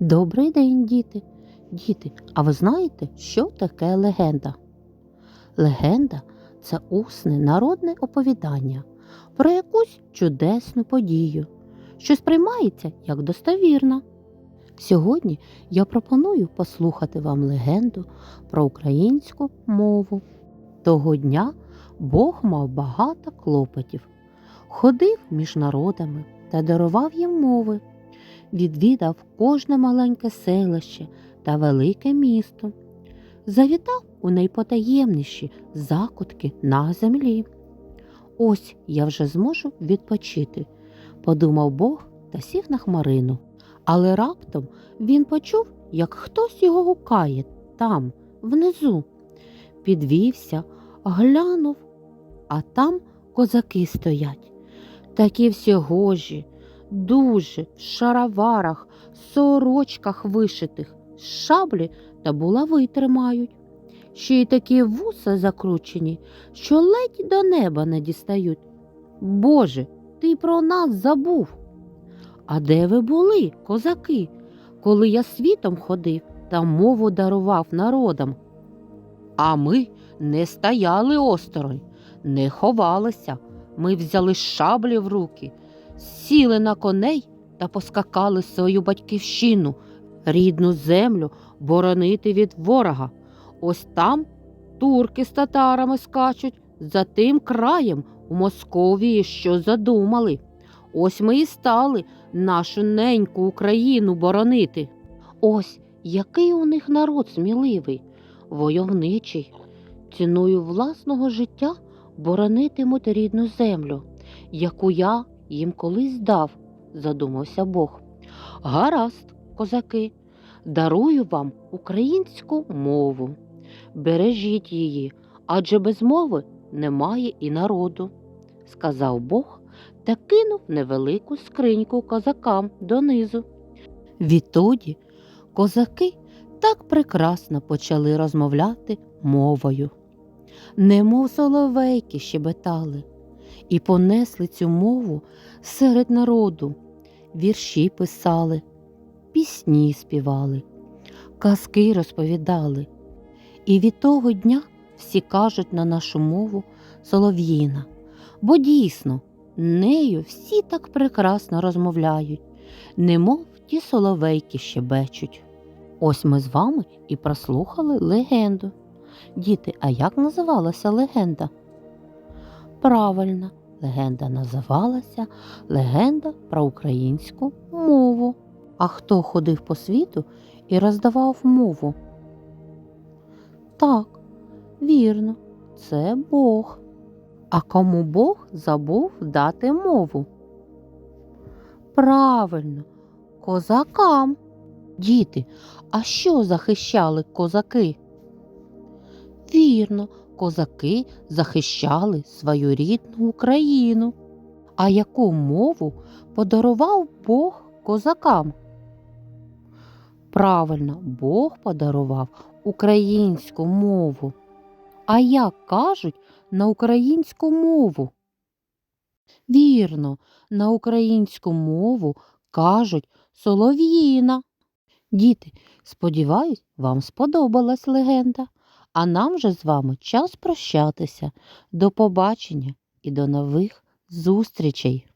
Добрий день, діти. Діти, а ви знаєте, що таке легенда? Легенда це усне народне оповідання про якусь чудесну подію, що сприймається як достовірна. Сьогодні я пропоную послухати вам легенду про українську мову. Того дня Бог мав багато клопотів, ходив між народами та дарував їм мови відвідав кожне маленьке селище та велике місто, завітав у найпотаємніші закутки на землі. Ось я вже зможу відпочити, подумав Бог та сів на хмарину. Але раптом він почув, як хтось його гукає там, внизу. Підвівся, глянув, а там козаки стоять. Такі всі гожі, дуже в шароварах, сорочках вишитих, шаблі та булави тримають. Ще й такі вуса закручені, що ледь до неба не дістають. Боже, ти про нас забув. А де ви були, козаки, коли я світом ходив та мову дарував народам? А ми не стояли осторонь, не ховалися. Ми взяли шаблі в руки, сіли на коней та поскакали свою батьківщину, рідну землю боронити від ворога. Ось там турки з татарами скачуть, за тим краєм у Московії що задумали. Ось ми і стали нашу неньку Україну боронити. Ось який у них народ сміливий, войовничий, ціною власного життя боронитимуть рідну землю, яку я їм колись дав, задумався Бог. Гаразд, козаки, дарую вам українську мову. Бережіть її, адже без мови немає і народу, сказав Бог та кинув невелику скриньку козакам донизу. Відтоді козаки так прекрасно почали розмовляти мовою, немов соловейки щебетали, і понесли цю мову серед народу, вірші писали, пісні співали, казки розповідали. І від того дня всі кажуть на нашу мову солов'їна, бо дійсно нею всі так прекрасно розмовляють, немов ті соловейки щебечуть. Ось ми з вами і прослухали легенду. Діти, а як називалася легенда? Правильно, легенда називалася Легенда про українську мову. А хто ходив по світу і роздавав мову? Так, вірно, це Бог. А кому Бог забув дати мову? Правильно, козакам. Діти, а що захищали козаки? Вірно, козаки захищали свою рідну Україну. А яку мову подарував Бог козакам? Правильно, Бог подарував українську мову. А як кажуть на українську мову? Вірно, на українську мову кажуть солов'їна. Діти, сподіваюсь, вам сподобалась легенда. А нам же з вами час прощатися. До побачення і до нових зустрічей!